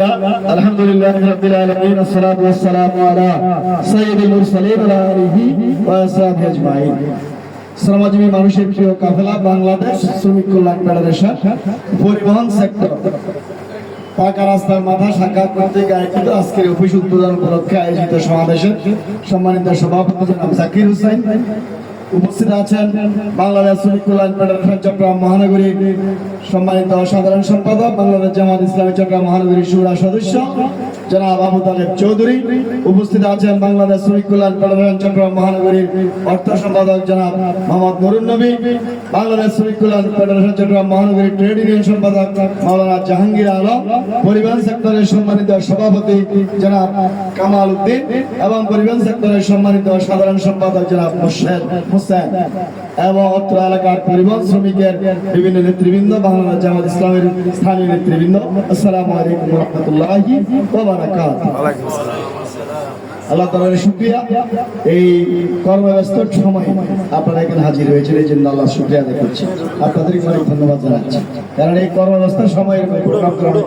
الحمد لله رب العالمين والصلاة والسلام على سيد المرسلين وعلى آله وأصحابه أجمعين শ্রমজীবী মানুষের প্রিয় কাফেলা বাংলাদেশ শ্রমিক কল্যাণ ফেডারেশন পরিবহন সেক্টর পাকা রাস্তার মাথা শাখা কর্তৃক আয়োজিত আজকের অফিস উদ্বোধন উপলক্ষে আয়োজিত সমাবেশে সম্মানিত সভাপতি জনাব জাকির হুসাইন উপস্থিত আছেন বাংলাদেশ শ্রমিক কল্যাণ ফেডারেশন চট্টগ্রাম মহানগরী সম্মানিত সাধারণ সম্পাদক, বাংলাদেশ জামাত ইসলামী চট্টগ্রাম মহানগরী সুরা সদস্য, জনাব আবু তালেব চৌধুরী। উপস্থিত আছেন বাংলাদেশ শ্রমিক কল্যাণ ফেডারেশন চট্টগ্রাম মহানগরীর অর্থ সম্পাদক, জনাব মোহাম্মদ নুরুন নবী। বাংলাদেশ শ্রমিক কল্যাণ ফেডারেশন চট্টগ্রাম মহানগরীর ট্রেড ইউনিয়ন সম্পাদক, মাওলানা জাহাঙ্গীর আলম। পরিবহন সেক্টরের সম্মানিত সভাপতি, জনাব কামাল উদ্দিন এবং পরিবহন সেক্টরের সম্মানিত সাধারণ সম্পাদক, জনাব মুর্শেদ হোসেন এবং অত্র এলাকার পরিবহন শ্রমিকের বিভিন্ন নেতৃবৃন্দ বাংলাদেশ জামাত ইসলামের স্থানীয় নেতৃবৃন্দ আসসালামু আলাইকুম রহমতুল্লাহি আল্লাহ তাআলার শুকরিয়া। এই কর্মব্যস্ত সময় আপনারা এখানে হাজির হয়েছেন এই জন্য আল্লাহ শুকরিয়া আদায় করছি। আপনাদেরকে অনেক ধন্যবাদ জানাচ্ছি। কারণ এই কর্মব্যস্ত সময়ের প্রোগ্রাম করা।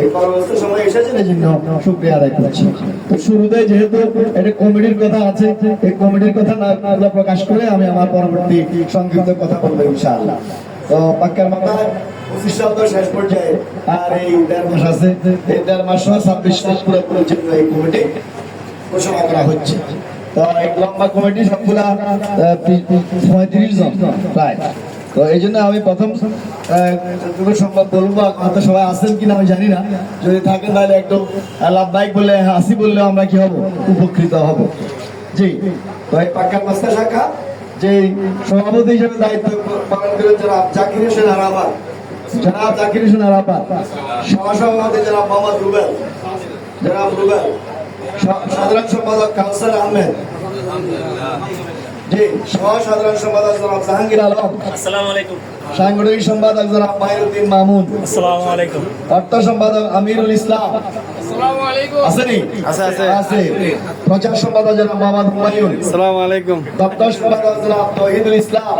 এই কর্মব্যস্ত সময় এসেছেন? এই জন্য শুকরিয়া আদায় করছি। তো শুরুতে যেহেতু এটা কমিটির কথা আছে এই কমিটির কথা না না প্রকাশ করে আমি আমার পরবর্তী সংক্ষিপ্ত কথা বলব ইনশাআল্লাহ। তো পাক্কার মাথায় পঁচিশ সাল শেষ পর্যায়ে আর এই দেড় মাস আছে। এই দেড় মাস ছাব্বিশ মাস জন্য এই কমিটি ঘোষণা করা হচ্ছে। তো লম্বা কমিটি সবগুলা পঁয়ত্রিশ জন প্রায়। তো এই জন্য আমি প্রথম সম্ভব বলব? হয়তো সবাই আসেন কিনা আমি জানি না। যদি থাকেন তাহলে একটু লাভদায়ক বললে হ্যাঁ, আসি বললে আমরা কি হব? উপকৃত হব। জি। তো এই পাক্কা মাস্টার শাখা যে সভাপতি হিসেবে দায়িত্ব পালন করেন যারা জাকির হোসেন আরাবার যারা জাকির হোসেন আরাবার সহসভাপতি যারা মোহাম্মদ রুবেল। যারা রুবেল। সাধারণ সম্পাদক কাউসার আহমেদ। জি সহ সাধারণ সম্পাদক জনাব জাহাঙ্গীর আলম আসসালামু আলাইকুম। সাংগঠনিক সম্পাদক জনাব মাহিরুদ্দিন মামুন আসসালামু আলাইকুম। অর্থ সম্পাদক আমিরুল ইসলাম আসেনি আছে, আছে। আছে। প্রচার সম্পাদক জনাব মোহাম্মদ হুমায়ুন আসসালামু আলাইকুম। দপ্তর সম্পাদক জনাব তহিদুল ইসলাম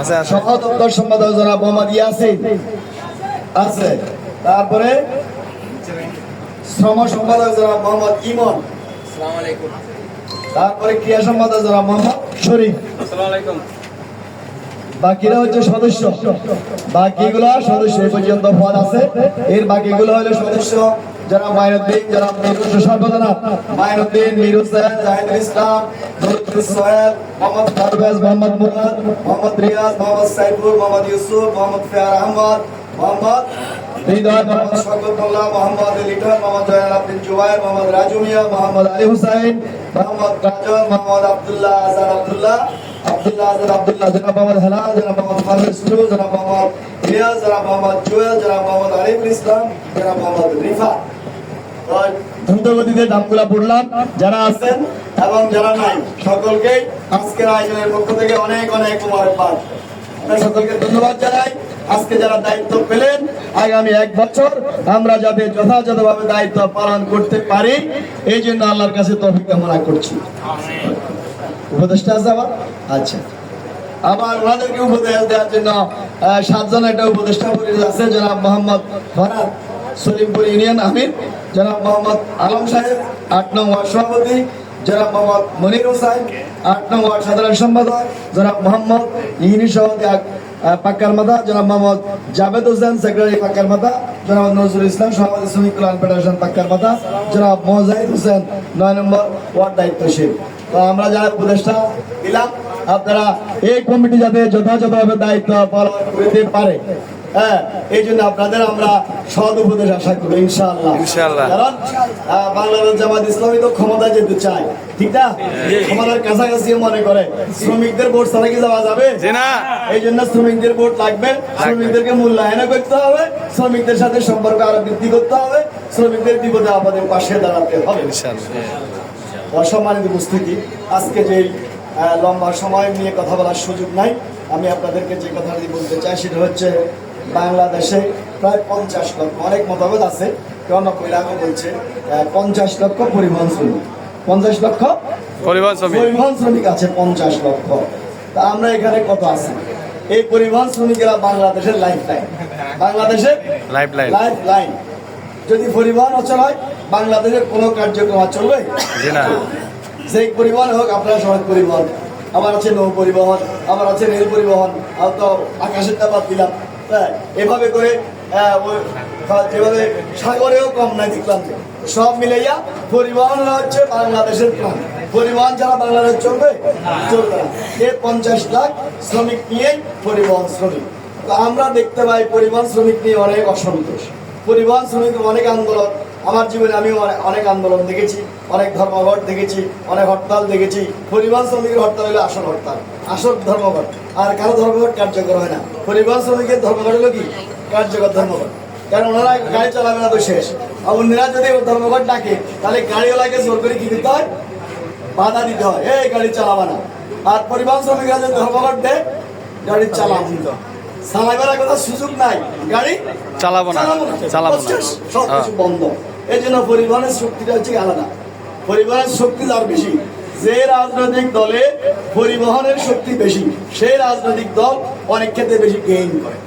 আছে আছে। সহ দপ্তর সম্পাদক জনাব মোহাম্মদ ইয়াসিন আছে। তারপরে শ্রম সম্পাদক জনাব মোহাম্মদ ইমন আসসালামু আলাইকুম। তারপরে ক্রিয়া সম্পাদক জনাব মোহাম্মদ শরীফ। বাকিরা হচ্ছে সদস্য। বাকিগুলো সদস্য এই পর্যন্ত পদ আছে। এর বাকিগুলো হলো সদস্য যারা মাইনুদ্দিন যারা মিরুজ সর্বজনা মাইনুদ্দিন মির হোসেন জাহিদুল ইসলাম নুরুল সোহেল মোহাম্মদ পারভেজ মোহাম্মদ মুরাদ মোহাম্মদ রিয়াজ মোহাম্মদ সাইফুল মোহাম্মদ ইউসুফ মোহাম্মদ ফিয়ার আহমদ মোহাম্মদ হৃদয় মোহাম্মদ লিটন মোহাম্মদ জয়াল আব্দিন জুবাইর মোহাম্মদ রাজু মিয়া মোহাম্মদ আলী হুসাইন মোহাম্মদ কাজল মোহাম্মদ আব্দুল্লাহ আজাদ আব্দুল্লাহ আব্দুল্লাহ আজাদ আব্দুল্লাহ জনাব মোহাম্মদ হেলাল জনাব মোহাম্মদ ফারুক টু জনাব মোহাম্মদ রিয়াজ জনাব মোহাম্মদ জুয়েল জনাব মোহাম্মদ আরিফুল ইসলাম জনাব মোহাম্মদ রিফা দ্রুত গতিতে নামগুলা পড়লাম। যারা আছেন এবং যারা নাই সকলকে আজকের আয়োজনের পক্ষ থেকে অনেক অনেক মুবারকবাদ। সকলকে ধন্যবাদ জানাই। আজকে যারা দায়িত্ব পেলেন, আগামী এক বছর আমরা যাতে যথাযথভাবে দায়িত্ব পালন করতে পারি, এই জন্য আল্লাহর কাছে তৌফিক কামনা করছি। উপদেশটা আছে আচ্ছা। ওনাদেরকে উপদেশ দেওয়ার জন্য সাতজন একটা উপদেষ্টা আছে, জনাব মোহাম্মদ ফরাদ সলিমপুর ইউনিয়ন আমির, জনাব মোহাম্মদ আলম সাহেব, আট নং ওয়ার্ড সভাপতি, জনাব মোহাম্মদ মনির হোসাইন আট নং ওয়ার্ড সাধারণ সম্পাদক, জনাব মোহাম্মদ ইউনিট সভাপতি পাক্কার মাদা, জনাব মোহাম্মদ জাভেদ হোসেন, সেক্রেটারি পাক্কার মাদা, জনাব নজরুল ইসলাম, সভাপতি শ্রমিক কল্যাণ ফেডারেশন পাক্কার মাদা, জনাব মোজাহিদ হোসেন, নয় নম্বর ওয়ার্ড দায়িত্বশীল। তো আমরা যারা উপদেষ্টা দিলাম, আপনারা এই কমিটি যাতে যথাযথভাবে দায়িত্ব পালন করতে পারে। হ্যাঁ এই জন্য আপনাদের আমরা সদ উপদেশ আশা করি ইনশাআল্লাহ। ইনশাআল্লাহ। কারণ বাংলাদেশ জামাত ইসলামী তো ক্ষমতা যেতে চায় ঠিক না? ক্ষমতার কাছাকাছি মনে করে শ্রমিকদের ভোট ছাড়া কি যাওয়া যাবে? এই জন্য শ্রমিকদের ভোট লাগবে শ্রমিকদেরকে মূল্যায়ন করতে হবে শ্রমিকদের সাথে সম্পর্ক আরও বৃদ্ধি করতে হবে শ্রমিকদের বিপদে আপদের পাশে দাঁড়াতে হবে। অসম্মানিত উপস্থিতি আজকে যে লম্বা সময় নিয়ে কথা বলার সুযোগ নাই আমি আপনাদেরকে যে কথাটি বলতে চাই সেটা হচ্ছে বাংলাদেশে প্রায় পঞ্চাশ লক্ষ অনেক মতামত আছে কেউ বলছে পঞ্চাশ লক্ষ পরিবহন শ্রমিক। পঞ্চাশ লক্ষ পরিবহন শ্রমিক। পরিবহন শ্রমিক আছে পঞ্চাশ লক্ষ। তা আমরা এখানে কত আছি? এই পরিবহন শ্রমিকেরা বাংলাদেশের লাইফ লাইন বাংলাদেশের লাইফ লাইন লাইফ লাইন যদি পরিবহন অচল হয় বাংলাদেশের কোনো কার্যক্রম চলবে? সেই পরিবহন হোক আপনারা সড়ক পরিবহন। আবার আছে নৌ পরিবহন আবার আছে রেল পরিবহন। আর তো আকাশের তাপাত দিলাম। হ্যাঁ এভাবে করে যেভাবে সাগরেও কম নাই দেখলাম যে। সব মিলাইয়া পরিবহন হচ্ছে বাংলাদেশের প্রাণ। পরিবহন ছাড়া বাংলাদেশ চলবে চলবে এ পঞ্চাশ লাখ শ্রমিক নিয়েই পরিবহন শ্রমিক। তো আমরা দেখতে পাই পরিবহন শ্রমিক নিয়ে অনেক অসন্তোষ। পরিবহন শ্রমিক অনেক আন্দোলন। আমার জীবনে আমি অনেক আন্দোলন দেখেছি, অনেক ধর্মঘট দেখেছি, অনেক হরতাল দেখেছি। পরিবহন শ্রমিকের হরতাল হলো আসল হরতাল, আসল ধর্মঘট। আর কারও ধর্মঘট কার্যকর হয় না। পরিবহন শ্রমিকের ধর্মঘট হলো কি? কার্যকর ধর্মঘট কারণ ওনারা গাড়ি চালাবে না তো শেষ। আর অন্যরা যদি ধর্মঘট ডাকে তাহলে গাড়িওয়ালাকে জোর করে কি দিতে হয়? বাধা দিতে হয়। এই গাড়ি চালাবা না। আর পরিবহন শ্রমিকরা যদি ধর্মঘট দেয় গাড়ি চালাবো না চালাবার কথা সুযোগ নাই। গাড়ি চালাবো না। চালাবো না। শেষ, সব হ্যাঁ। কিছু বন্ধ। এই জন্য পরিবহনের শক্তিটা হচ্ছে আলাদা। পরিবহনের শক্তি যার বেশি। যে রাজনৈতিক দলে পরিবহনের শক্তি বেশি সেই রাজনৈতিক দল অনেক ক্ষেত্রে বেশি গেইন করে।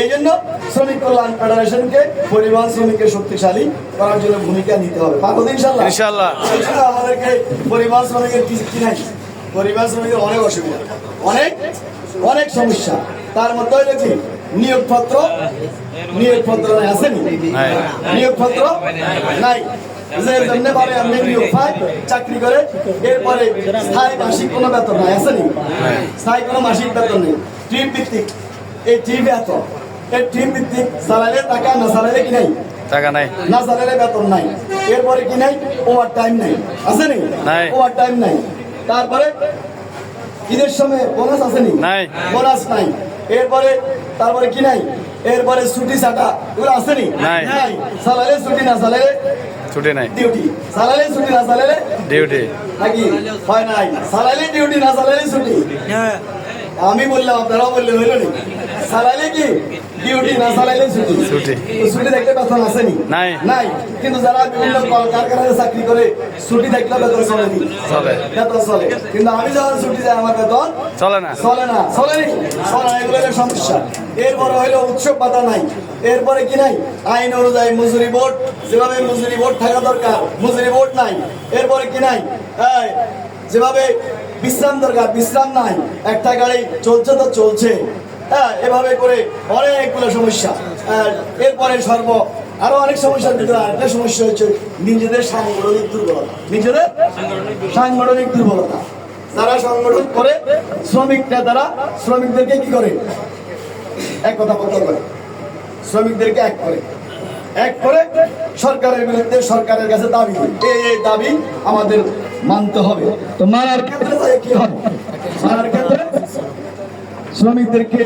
এই জন্য শ্রমিক কল্যাণ ফেডারেশনকে পরিবহন শ্রমিকের শক্তিশালী করার জন্য ভূমিকা নিতে হবে। পারব তো ইনশাল্লাহ ইনশাল্লাহ। আমাদেরকে পরিবহন শ্রমিকের কি কি নাই? পরিবহন শ্রমিকের অনেক অসুবিধা। অনেক অনেক সমস্যা। তার মধ্যে হলো কি? নিয়োগপত্র নিয়োগপত্র আসেনি নিয়োগপত্র নাই। যে জন্য পারে আপনি নিয়োগ পায় চাকরি করে এরপরে স্থায়ী মাসিক কোনো বেতন নাই আসেনি স্থায়ী কোনো মাসিক বেতন নেই। টিম ভিত্তিক। এই টিম বেতন এই টিম ভিত্তিক সালালে টাকা না সালালে কি নাই? টাকা নাই। না সালালে বেতন নাই। এরপরে কি নাই? ওভার টাইম নাই। আছে নি? নাই। ওভার টাইম নাই। তারপরে ঈদের সময় বোনাস আছে নি? নাই। বোনাস নাই। এরপরে তারপরে কি নাই? এরপরে ছুটি ছাটা এগুলো আছে নি? নাই। সালালে ছুটি না সালালে ছুটি নাই। ডিউটি সালালে ছুটি না সালালে ডিউটি নাকি? হয় নাই। সালালে ডিউটি না সালালে ছুটি? আমি বললাম আপনারাও বললেন হইল নি সালাইলে কি? ডিউটি না সালাইলে ছুটি? ছুটি। তো ছুটি দেখতে বেতন আসেনি? নাই। নাই। কিন্তু যারা বিভিন্ন কল কারখানায় চাকরি করে ছুটি দেখলে বেতন চলে নি। চলে। বেতন চলে। কিন্তু আমি যখন ছুটি যাই আমার বেতন চলে না। চলে না? চলে না এগুলো হলো সমস্যা। এরপরে হইল উৎসব পাতা নাই। এরপরে কি নাই? আইন অনুযায়ী মজুরি বোর্ড যেভাবে মজুরি বোর্ড থাকা দরকার মজুরি বোর্ড নাই। এরপরে কি নাই? এই, যেভাবে বিশ্রাম দরকার, বিশ্রাম নাই। একটা গাড়ি চলছে তো চলছে। হ্যাঁ এভাবে করে অনেকগুলো সমস্যা। আর এরপরে সর্ব আরও অনেক সমস্যার ভিতরে আরেকটা সমস্যা হচ্ছে নিজেদের সাংগঠনিক দুর্বলতা। নিজেদের সাংগঠনিক দুর্বলতা। যারা সংগঠন করে শ্রমিক নেতারা শ্রমিকদেরকে কি করে? এক কথা বলতে করে শ্রমিকদেরকে এক করে। এক করে সরকারের বিরুদ্ধে সরকারের কাছে দাবি। এই এই দাবি আমাদের মানতে হবে। তো মানার ক্ষেত্রে কি হবে? মানার ক্ষেত্রে শ্রমিকদেরকে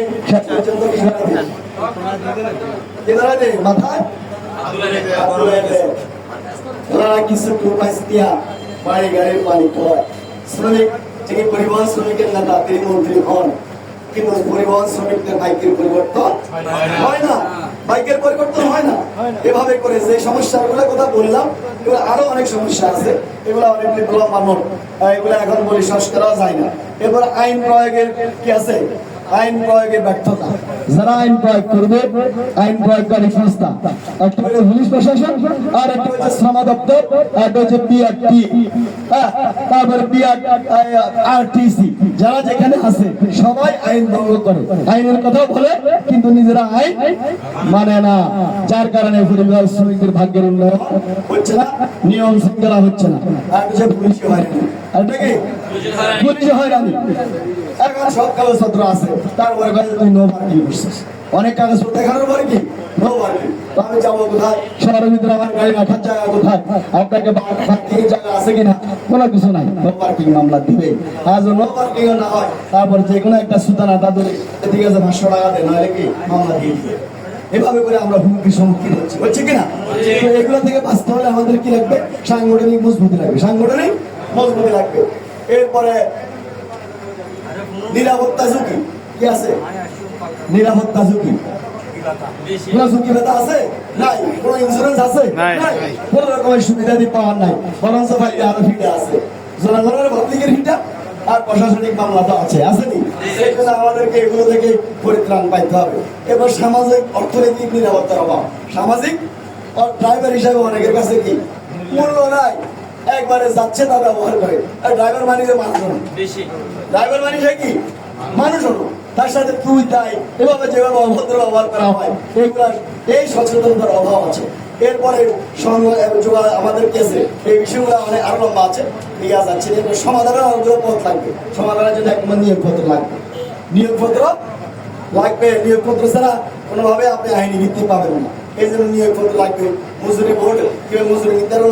পরিবহন শ্রমিকদের বাইকের পরিবর্তন হয় না। বাইকের পরিবর্তন হয় না। এভাবে করে যে সমস্যাগুলো কথা বললাম এগুলো আরও অনেক সমস্যা আছে। এগুলো অনেক বিপ্লব মানব এগুলো এখন বলি সংস্কার করা যায় না। এরপর আইন প্রয়োগের কি আছে? আইন প্রয়োগের ব্যর্থতা। যারা আইন প্রয়োগ করবে আইন প্রয়োগকারী সংস্থা। একটা হচ্ছে পুলিশ প্রশাসন আর একটা হচ্ছে শ্রম দপ্তর একটা হচ্ছে বিআরটি তারপরে বিআর আরটিসি যারা যেখানে আছে সবাই আইন ভঙ্গ করে। আইনের কথা বলে কিন্তু নিজেরা আইন মানে না। যার কারণে পরিবার শ্রমিকদের ভাগ্যের উন্নয়ন হচ্ছে না নিয়ম শৃঙ্খলা হচ্ছে না। আর হচ্ছে পুলিশ হয়রানি। পুলিশ হয়রানি। এখন সব কাগজপত্র আছে। তারপরে তুই নো পার্কিং করছিস অনেক কাগজপত্র দেখানোর পরে কি? No parking. আমি যাব কোথায়? শহরের ভিতরে আমার গাড়ি রাখার জায়গা কোথায়? আপনাকে পার্কিং জায়গা আছে কিনা? কোনো কিছু নাই। নো পার্কিং মামলা দিবে। আর যদি নো পার্কিং না হয় তারপর যে কোনো একটা সুতানা তাদের ঠিক আছে পাঁচশো টাকা দেয় নাহলে কি? মামলা দিয়ে দিবে। এভাবে করে আমরা হুমকির সম্মুখীন হচ্ছি। হচ্ছে কিনা? তো এগুলো থেকে বাঁচতে হলে আমাদের কি লাগবে? সাংগঠনিক মজবুতি লাগবে। সাংগঠনিক মজবুতি লাগবে। এরপরে নিরাপত্তা ঝুঁকি। কি আছে? নিরাপত্তা ঝুঁকি। কোন ঝুঁকি ব্যথা আছে? নাই। কোন ইন্স্যুরেন্স আছে? নাই। কোন রকমের সুবিধা পাওয়ার নাই। বরঞ্চ ভাই আরও ফিটে আছে। জনগণের পাবলিকের হিটা আর প্রশাসনিক মামলা তো আছে। আসেনি সেই আমাদেরকে এগুলো থেকে পরিত্রাণ পাইতে হবে। এবার সামাজিক অর্থনৈতিক নিরাপত্তার অভাব। সামাজিক ড্রাইভার হিসাবে অনেকের কাছে কি? মূল্য নাই। একবারে যাচ্ছে তা ব্যবহার করে। আর ড্রাইভার মানে যে মানুষ। বেশি। ড্রাইভার মানে সে কি? মানুষ হলো তার সাথে তুই তাই এভাবে যেভাবে অভদ্র ব্যবহার করা হয় এগুলা এই সচেতনতার অভাব আছে। এরপরে আমাদের কেসে এই বিষয়গুলো অনেক আরও লম্বা আছে। আছে যাচ্ছে। সমাধানের অনেকগুলো পথ লাগবে। সমাধানের জন্য একবার নিয়োগপত্র লাগবে। নিয়োগপত্র লাগবে। নিয়োগপত্র ছাড়া কোনোভাবে আপনি আইনি ভিত্তি পাবেন না। এই জন্য নিয়োগপত্র লাগবে। মজুরি বোর্ড কিংবা মজুরি নির্ধারণ